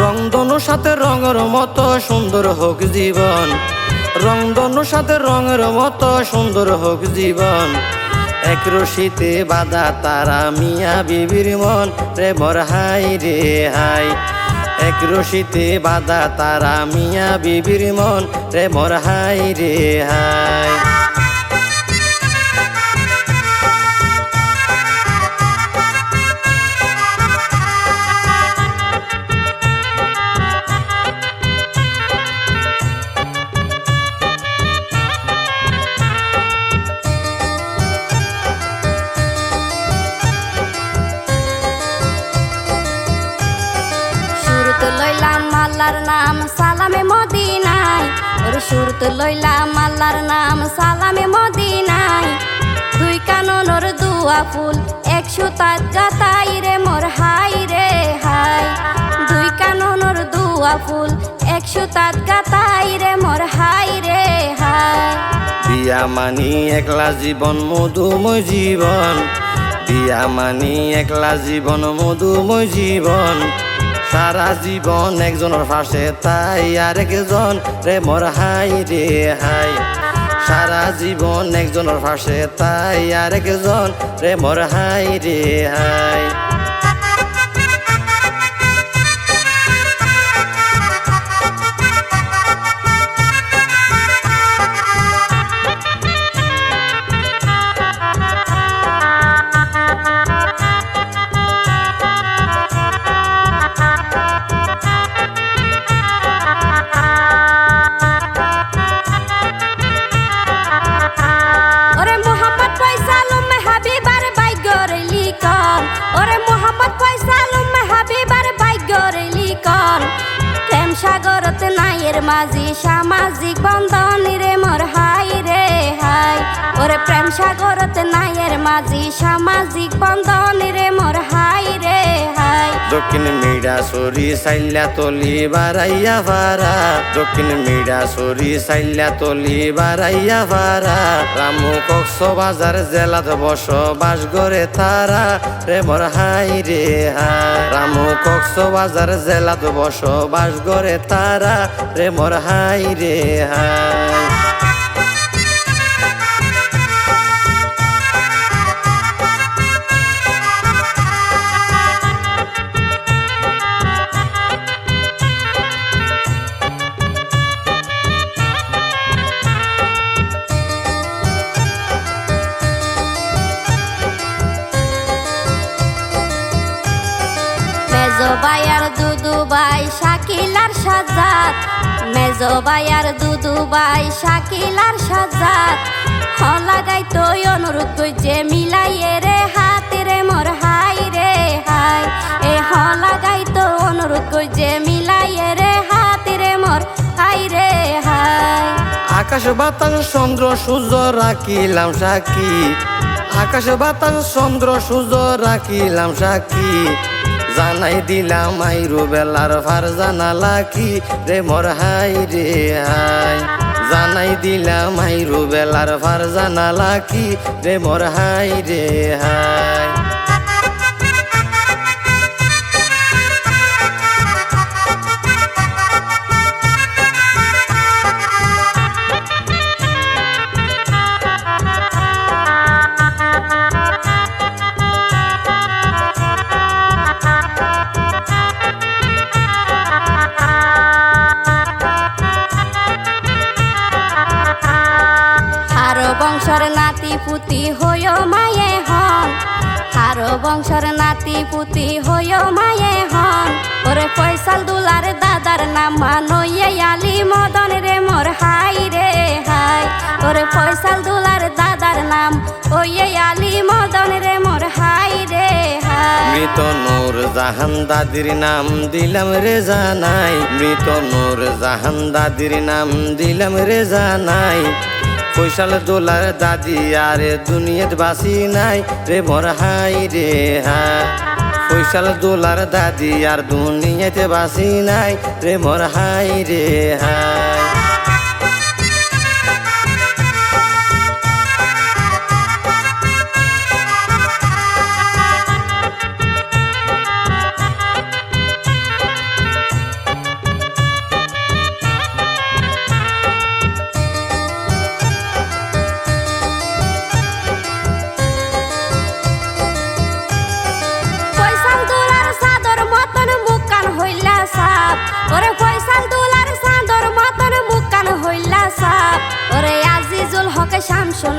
রংধনুর সাথে রঙের মতো সুন্দর হোক জীবন। রংধনুর সাথে রঙের মতো সুন্দর হোক জীবন। এক রশিতে বাধা তারা মিয়া বিবির মন রে মোর হাই রে হাই। এক রশিতে বাধা তারা মিয়া বিবির মন রে মোর হাই রে হাই। আল্লাহর নাম সালামে মদিনায়। ওর সুরত লইলাম আল্লাহর নাম সালামে মদিনায়। দুই কাননর দুয়া ফুল একশো তাত গাতাই রে মোর হাই রে হাই। দুই কাননর দুয়া ফুল একশো তাত গাতাই রে মোর হাই রে হাই। বিয়া মানি একলা জীবন, মধুময় জীবন। বিয়া মানি একলা জীবন, মধুময় জীবন। সারা জীবন একজনের পাশে তাই আরেকজন রে মোর হাই রে হাই। সারা জীবন একজনের পাশে তাই আরেকজন রে মোর হাই রে হাই। সামাজিক বন্ধন রে মোর হাই রে, হাই। দক্ষিণ মিডা সরি সাইল্লা তলি বারাইয়া ভারা। দক্ষিণ মিডা সরি সাইল্লা তলি বারাইয়া ভারা। রামু কক্স বাজার জেলাত বসবাস করে তারা। রে মোর হাই রে, হাই। রামু কক্স বাজার জেলাত বসবাস করে তারা। রে মোর হাই রে, হাই। শাকিলার সাজাত, মেজো বায়ার দুদু বাই শাকিলার সাজাত। হ লাগাই তো অনুরোধ কই যে মিলাইয়ে রে হাতে রে, মোর হাই রে হাই। এ হ লাগাই তো অনুরোধ কই যে মিলাইয়ে রে হাতে রে, মোর হাই রে হাই। আকাশ বাতাস, চন্দ্র, সূর্য, রাখিলাম সাক্ষী। আকাশ বাতাস, চন্দ্র, সূর্য, রাখিলাম সাক্ষী। জানাই দিলাম আইরু বেলার ফার জানা কি রে মর হাই রে হাই। জানাই দিলাম আইরু বেলার ফার জানা কি রে মর হাই রে হাই। বংশর নাতি পুতি হইও মায়ে হন। ওরে ফয়সাল দুলার দাদার নাম মানইয়ে আলি, মদন রে মোর হাই রে হাই। ওরে ফয়সাল দুলার দাদার নাম ওয়ে আলি, মদন রে মোর হাই রে হাই। মৃত নূর জাহান দাদির নাম দিলাম রে জানাই। মৃত নূর জাহান দাদির নাম দিলাম রে জানাই। ফৈসাল দোলার দাদি, আরে দুনিয়াত বাসি নাই রে মর হাই রে হা পয়সাল দোলার দাদি, আর দুনিয়াতে বাসি নাই রে মর হাই রে হাই।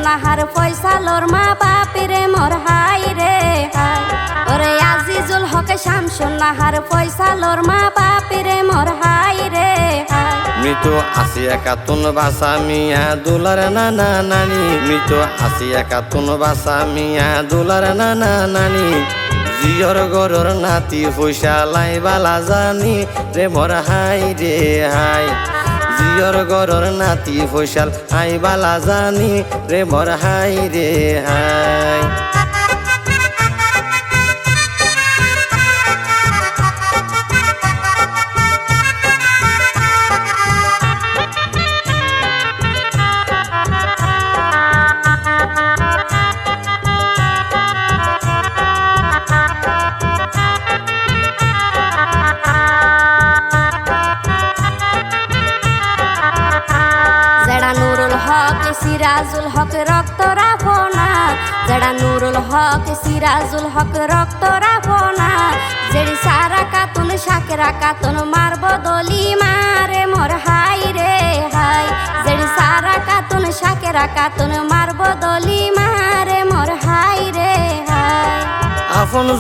নাহার ফয়সালর মা বাপিরে মোর হাই রে ওরে আজিজুল হকে শামসুন নাহার ফয়সালর মা বাপিরে মোর হাই রে হাই। মৃত আসিয়া কাতুন বাসা মিয়া দুলার নানা নানি। মৃত আসিয়া কাতুন বাসা মিয়া দুলার নানা নানি। জিয়র গরর নাতি পয়সা লাই বালা জানি রে মোর হাই রে হাই। জিয়র গরর নাতি ফৈশাল হাই বালা জানি রে বর হাই রে হাই।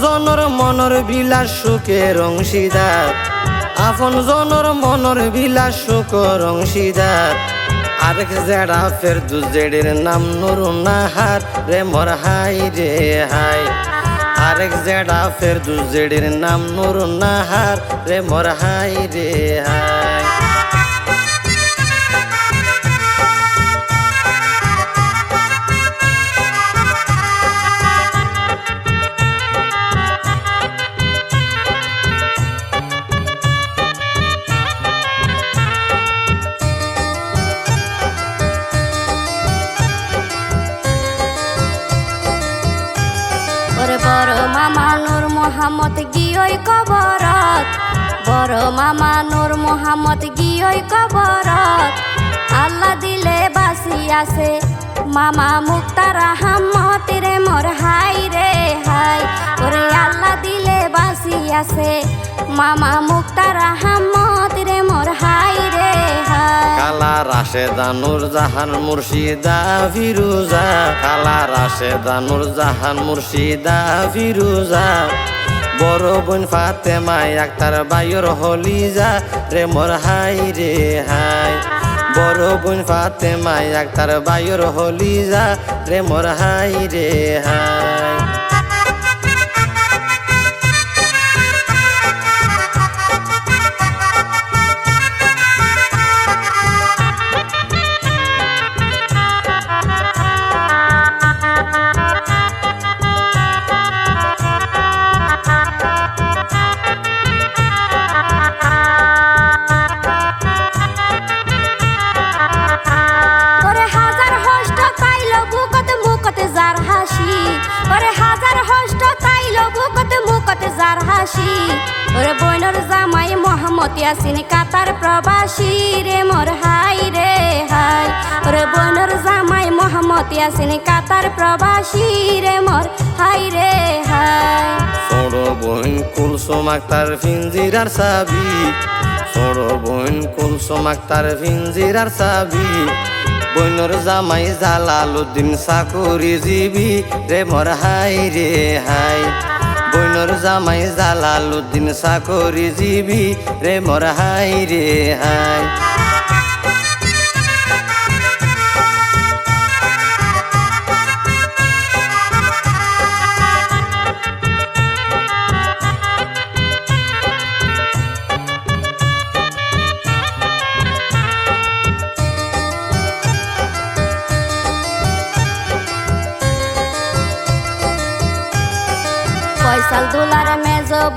জনর মনৰ বিলাস সুখের অংশীদার। আপন জনর মনৰ বিলাস সুখর অংশীদার। আরেক জেড়া ফের দু জেড়ের নাম নুরু নাহার। রে মোর হাই রে হাই। আরেক জেড়া ফের দু জেড়ের নাম নুরু নাহার। রে মোর হাই রে হাই। মামা নূর মোহাম্মদ গিয়ই কবরত। আল্লাহ দিলে বাসি আছে। মামা মুক্তার আহমদ রে মোর হাই রে হাই। ওরে আল্লাহ দিলে বাসি আছে। মামা মুক্তার আহমদ রে মোর হাই রে হাই। কালা রাশে দানুর জাহান মুর্শিদা ফিরুজা। কালা রাশে দানুর জাহান মুর্শিদা ফিরুজা। বড় বোন ফাতে ফাতেমা বায়ুর বাইর হলিজা। রে মোর হাই রে হাই। বড় বোন ফাতে ফাতেমা বায়ুর বাইর হলিজা। রে মোর হাই রে হাই। ওরে বইনর জামাই মোহাম্মদ ইয়াসিন কাতার প্রবাসী রে মোর হাই রে হাই ওরে বইনর জামাই মোহাম্মদ ইয়াসিন কাতার প্রবাসী রে মোর হাই রে হাই ছোড়ো বোন কুলসুম আক্তার ফিঞ্জিরার সাবি ছোড়ো বোন কুলসুম আক্তার ফিঞ্জিরার সাবি বইনর জামাই জালালুদ্দিন সাকুরি জিবি রে মোর হাই রে হাই বইনর জামাই জালালুদ্দিন সাকরি জিবি রে মোর হাই রে হাই।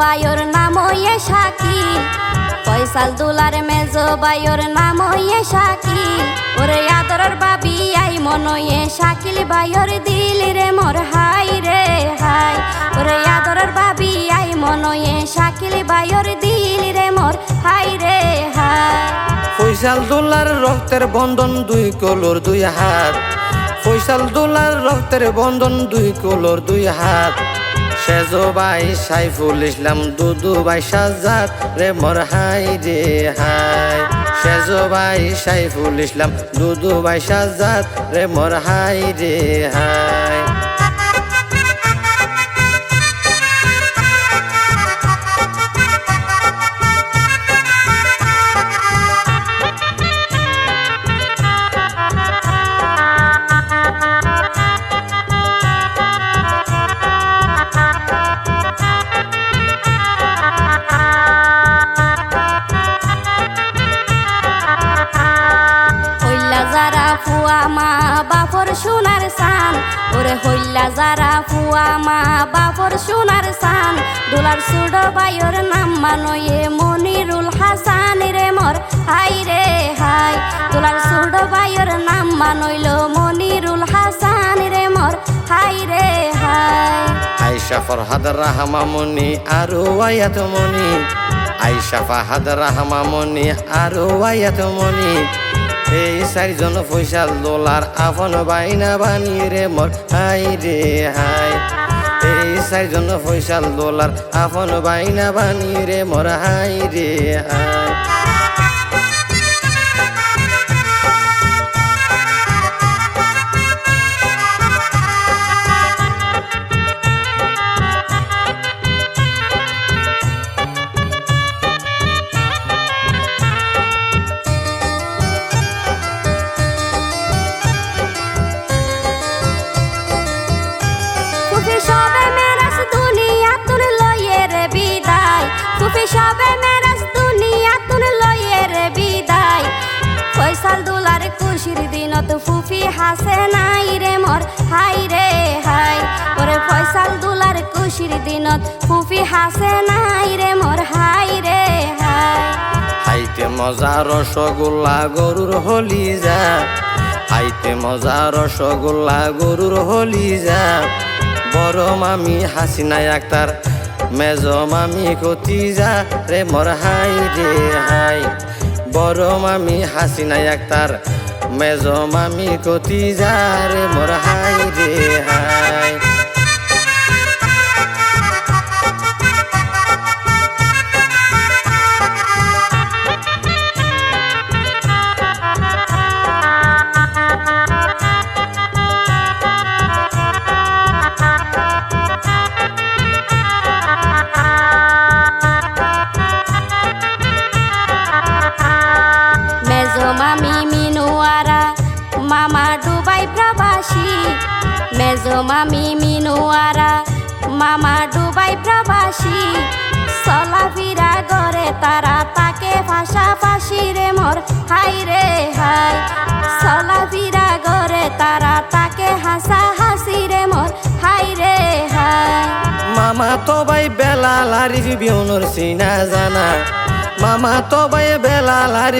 বায়ুর নাম ইয়ে শাকিল ফয়সাল দুলার মেজ বায়ুর নাম ইয়ে শাকিল ওরে আদরের বাবি, আই মনয়ে শাকিল বায়ুর দিল রে মোর হাই রে হাই। ওরে আদরের বাবি, আই মনয়ে শাকিল বায়ুর দিল রে মোর হাই রে হাই। ফৈসাল দোলার রক্তের বন্ধন দুই কলোর দুই হাত। ফৈসাল দোলার রক্তের বন্ধন দুই কলোর দুই হাত। সেজো ভাই সাইফুল ইসলাম, দুদু ভাই সাজাদ রে মোর হাই রে হাই। সেজো ভাই সাইফুল ইসলাম, দুদু ভাই সাজাদ রে মোর হাই রে হাই। ফুয়া মা বাপর সোনার সান, দোলার সুড বাইর নাম মানয়ে মনিরুল হাসান রে মোর। হাই রে হাই, দোলার সুড বাইর নাম মানইল মনিরুল হাসান রে মোর। হাই রে হাই। আইসা ফরহাদ রাহমামনি, আরও আয়াত মনি। আইসা ফাহাদ রাহমামনি, আরও আয়াত মনি। এই চারিজন পয়সা দোলার আপন বাইনা বানিয়ে রে মর হাই রে হাই। এই চারিজন পয়সা দোলার আপন বাইনা বানিয়ে রে মর হাই রে হাই। ফুফি সবে দুনিয়া তুল লয়ে রে বিদায় ফয়সাল দুলার খুশির দিনত ফুফি হাসে নাই রে মোর, হাই রে হাই। ওরে ফয়সাল দুলার খুশির দিনত ফুফি হাসে নাই রে মোর, হাই রে হাই। খাইতে মজা রসগোল্লা গরুর হলি যা। খাইতে মজা রসগোল্লা গরুর হলি যা। বড় মামি হাসিনা আক্তার মেজ মামি কতিজা রে মোর হাই রে হাই। বড় মামি হাসিনা একতার মেজো মামি কতিজা রে মর হাই রে হাই।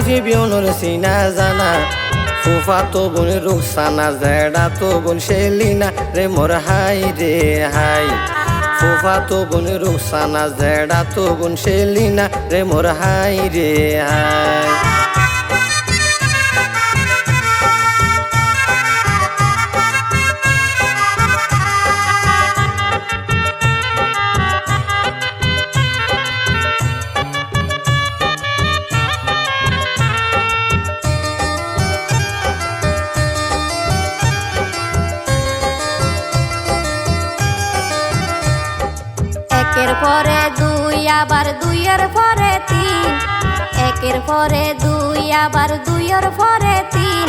বেলাল আরিফি বিউনুর সিনা জানা। ফুফা তো বোন, রুকসানা, জেডা তো বোন, শেলিনা রে মোর হাই রে হাই। ফুফা তো বোন, রুকসানা, জেডা তো বোন, শেলিনা রে মোর হাই রে হাই। পরে দুই, আবার দুইয়ের পরে তিন। একের পরে দুই, আবার দুইয়ের পরে তিন।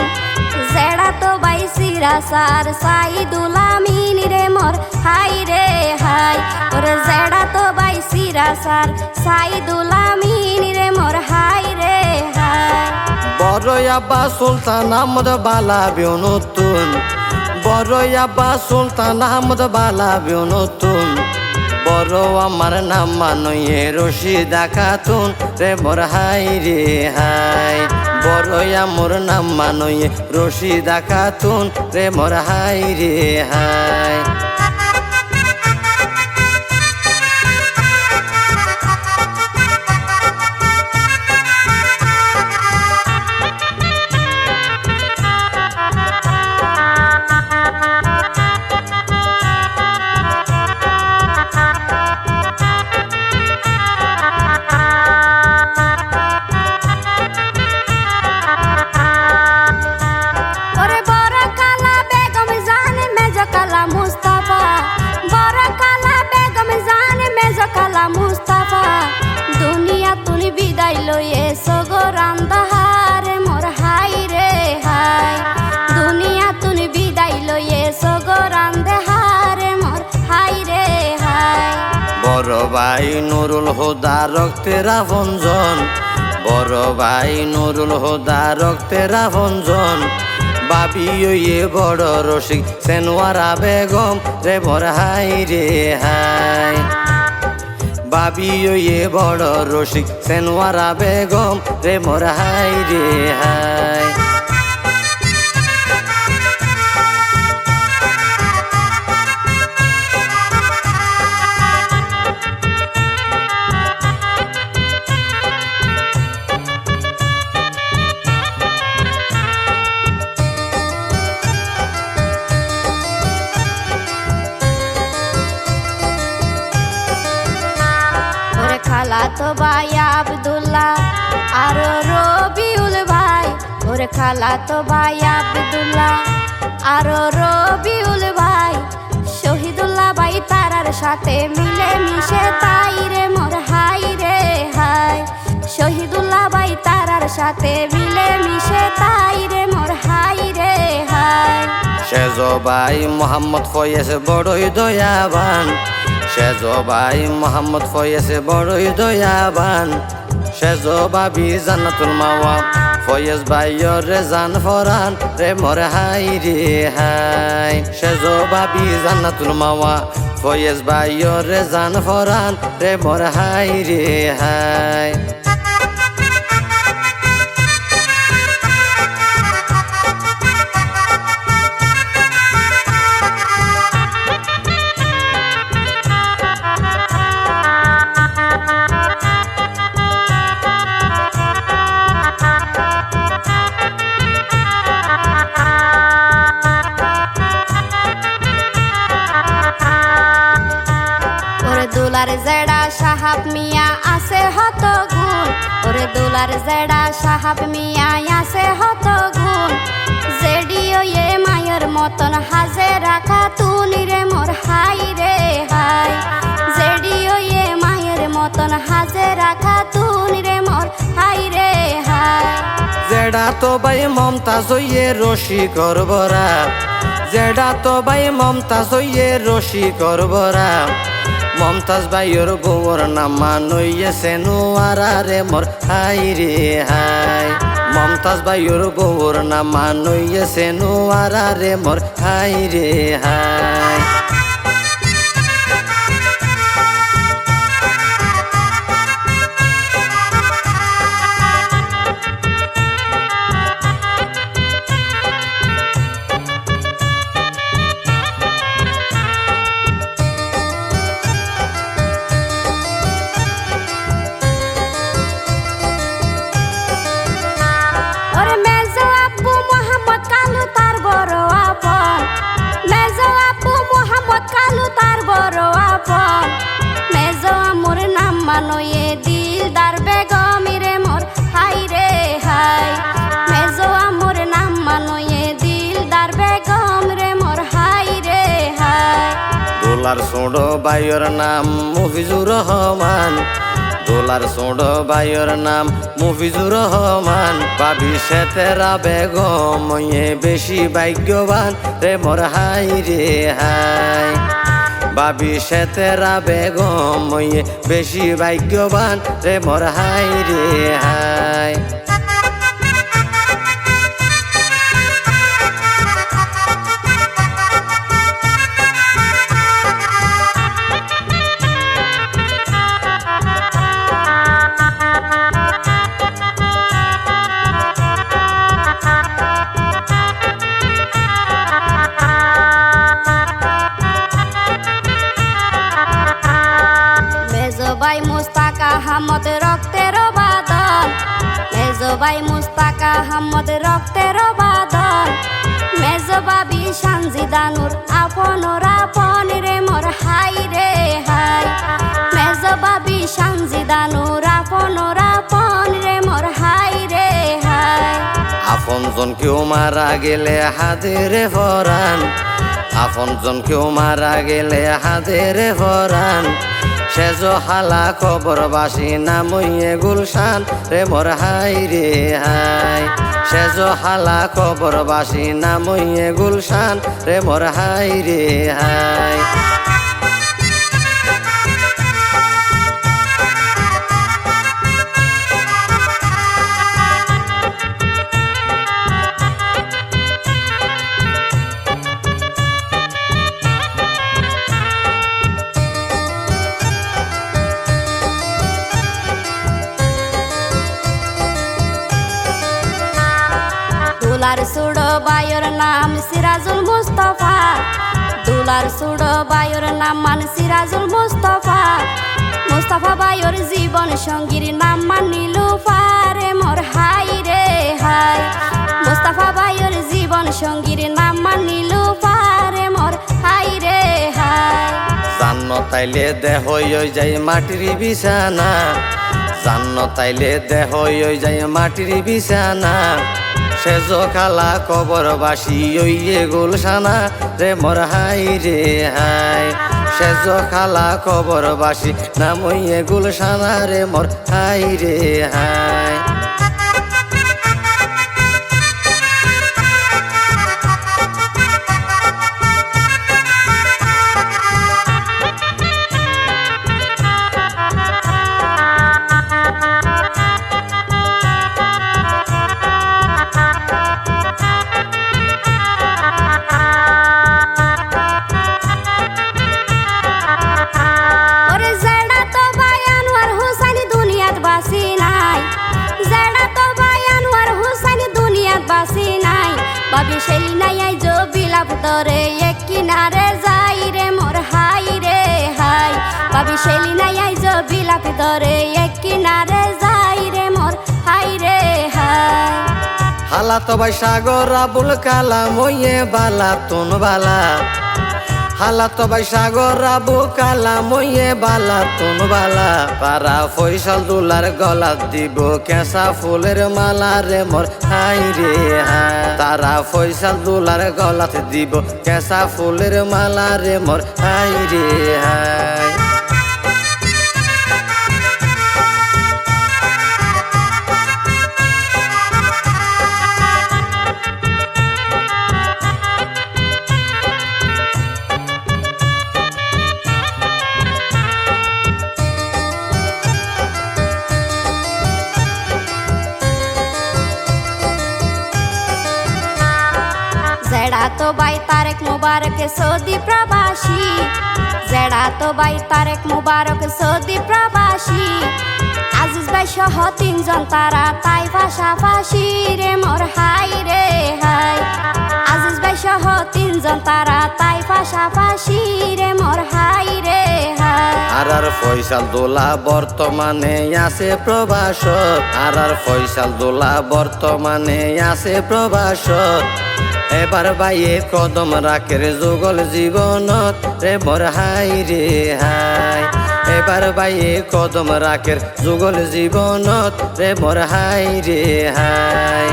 জেড়া তো বাইসিরা সার সাইদুল আমিন রে মোর। হাই রে হাই, ওরে জেড়া তো বাইসিরা সার সাইদুল আমিন রে মোর। হাই রে হাই। বড় আব্বা সুলতান আহমদ বালা বিউনতুন বড় আব্বা সুলতান আহমদ বালা বিউনতুন বড় আমার নাম মানয়ে রশিদা খাতুন রে মোর হাই রে হাই। বড় আমার নাম মানয়ে রশিদা খাতুন রে মোর হাই রে হাই। ভাই নুরুল হুদা রক্তের আপনজন বড় ভাই নুরুল হুদা রক্তের আপনজন বাবি ওয়ে বড় রসিক সেনওয়ারা বেগম রে বর হাই রে হাই। বাবি ওয়ে বড় রসিক সেনওয়ারা বেগম রে মোর হাই রে হাই। ওরে খালা তো ভাই আবদুল্লাহ, আর রবিউল ভাই। শহীদুল্লাহ ভাই তারার সাথে মিলে মিশে তাই রে মোর হাই রে হাই। শহীদুল্লাহ ভাই তারার সাথে মিলে মিশে তাই রে মোর হাই রে হাই। সেজ ভাই মোহাম্মদ ফয়েস বড়ই দয়াবান। সেজ ভাই মোহাম্মদ ফয়েস বড়ই দয়াবান। সেজ বাবি জান্নাতুল মাওয়া, ফয়েজ ভাই রে জান ফরান, রে মোর হাই রে হাই। সেজ বাবি জান্নাতুল মাওয়া, ফয়েজ ভাই রে জান ফরান, রে মোর হাই রে হাই। জেডা সাহাব মিয়া আছে হত গুণ জেডিও এ মায়ের মতন হাজে রাখা তুনি রে মোর হাই রে হাই। জেডিও এ মায়ের মতন হাজে রাখা তুনি রে মোর হাই রে হাই। জেডা তো ভাই মমতা সইয়ে রশি করবরা জেডা তো ভাই মমতা সইয়ে রশি করবরা মমতাজ ভাইয়ের বউর নাম মানুয়েছে সেনুয়ারা রে, মোর হাই রে হাই। মমতাজ ভাইয়ের বউর নাম মানুয়েছে সেনুয়ারা রে, মোর হাই রে হাই। দোলার সোড় বাইয়ের নাম মুফিজুর রহমান। দোলার সোড় বাইয়ের নাম মুফিজুর রহমান। ভাবি সেতেরা বেগম বেশি ভাগ্যবান। রে মোর হাই রে হাই। ভাবি সেতেরা বেগম বেশি ভাগ্যবান। রে মোর হাই রে হাই। মারা গেলে হাতেরে ফরান। আপনজন কেউ মারা গেলে হাতেরে ফরান। সেজ হালা খবর বাসি নামইয়ে গুলশান। রে মোর হাই রে হাই। সেজ হালা খবর বাসি নামইয়ে গুলশান। রে মোর হাই রে হাই। দুলার সুড়ো বায়ুর নাম মান সিরাজুল মুস্তফা। মুস্তফা বায়ুর জীবন সঙ্গীর নাম মান নীলুফারে মোর হাই রে হাই। মুস্তফা বায়ুর জীবন সঙ্গীর নাম মান নীলুফারে মোর হাই রে হাই। জান্ন তাইলে দেহ যাই মাটির বিছানা। জান্ন তাইলে দেহ যাই মাটির বিছানা। সেজ খালা কবর বাসি ওইয়ে গুলশানা রে মর হাই রে হাই। সেজ খালা কবর বাসি নাম ওইয়ে গুলশানা রে মর হাই রে হাই। শেলি নাই জো বিলাপ তরে এক কিনারে যাই রে, মোর হাই রে, হাই। পাবি সেই নাই জো বিলাপ তরে এক কিনারে যাই রে, মোর হাই রে, হাই। হালা তো ভাই সাগর, আবুল কালা মইয়ে বালা তুন বালা হালা তো ভাই সাগর, আবু কালা মইয়ে বালা, তুন বালা। পারা ফৈসল দুলার গলা দিব, কেঁচা ফুলের মালা রে মোর। হাই রে তারা ফৈসল দুলার গলাত দিব, কেঁচা ফুলের মালা রে মোর। হাই রে, হাই। মুবারক সৌদি প্রবাসী জেডা তো বাই তারেক মুবারক সৌদি প্রবাসী আজিজ ভাই সহ তিনজন তারা তাই পাশাপাশি রে মোর হাই রে হাই আজিজ ভাই সহ তিনজন তারা তাই পাশাপাশি রে মোর হাই রে হাই আর আর ফয়সাল দোলা বর্তমানে আছে প্রবাস আর আর ফয়সাল দোলা বর্তমানে আছে প্রবাস এবার বাইয়ে কদম রাখের যুগল জীবনত, রে বর হাই রে হাই। এবার বাইয়ে কদম রাখের যুগল জীবনত, রে বর হাই রে হাই।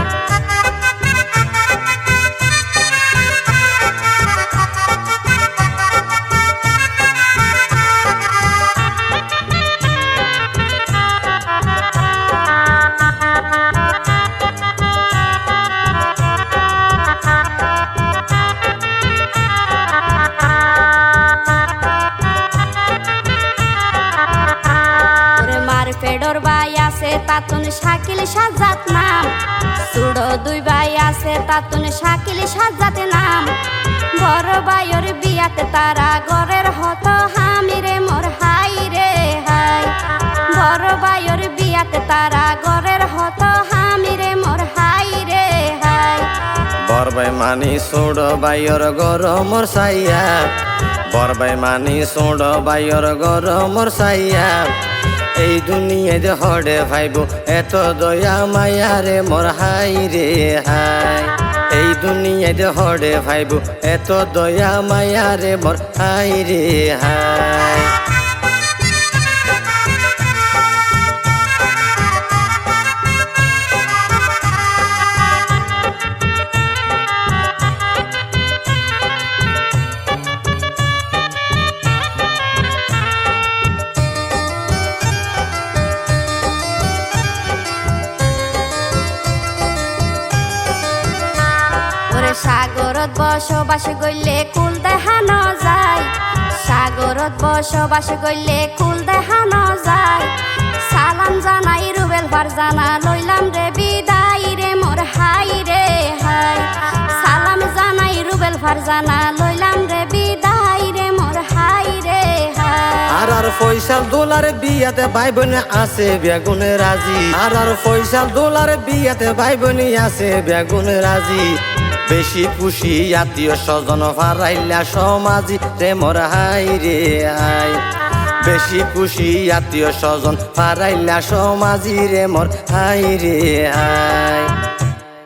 তাতুন শাকিল সাজাত নাম। সুড়ো দুই ভাই আছে, তাতুন শাকিল সাজাত নাম। বড় ভাইয়ের বিয়াতে তারা ঘরের হত হামি রে মোর হাই রে হাই। বড় ভাইয়ের বিয়াতে তারা ঘরের হত হামি রে মোর হাই রে হাই। বরবাই মানি সোড় বাইর গরমর সাইয়া। বরবাই মানি সোড় বাইর গরমর সাইয়া। এই দুনিয়াতে হড়ে ভাইব, এত দয়া মায়া রে মোর হাই রে হাই। এই দুনিয়াতে হড়ে ভাইব, এত দয়া মায়া রে মোর হাই রে হাই। সাগরত বসবাস গইলে কুল দেখানো যায়। সাগরত বসবাস গইলে কুল দেখানো যায়। সালাম জানাই রুবেল ভার, জানা লইলাম রে বিদায় রে, মোর হাই রে হাই। সালাম জানাই রুবেল ভার, জানা লইলাম রে বিদায় রে, মোর হাই রে হাই। আর আর ফয়সাল দোলার বিয়াতে ভাই বোন আছে, বেগুন রাজি। আর আর ফয়সাল দোলার বিয়াতে ভাই বোন আছে, বেগুন রাজি। বেশি খুশি আত্মীয় স্বজন ফারাইলা সমাজি প্রেমর মোর হাই রে আয় বেশি খুশি আত্মীয় স্বজন ফারাইলা সমাজি রে মোর হাই রে হাই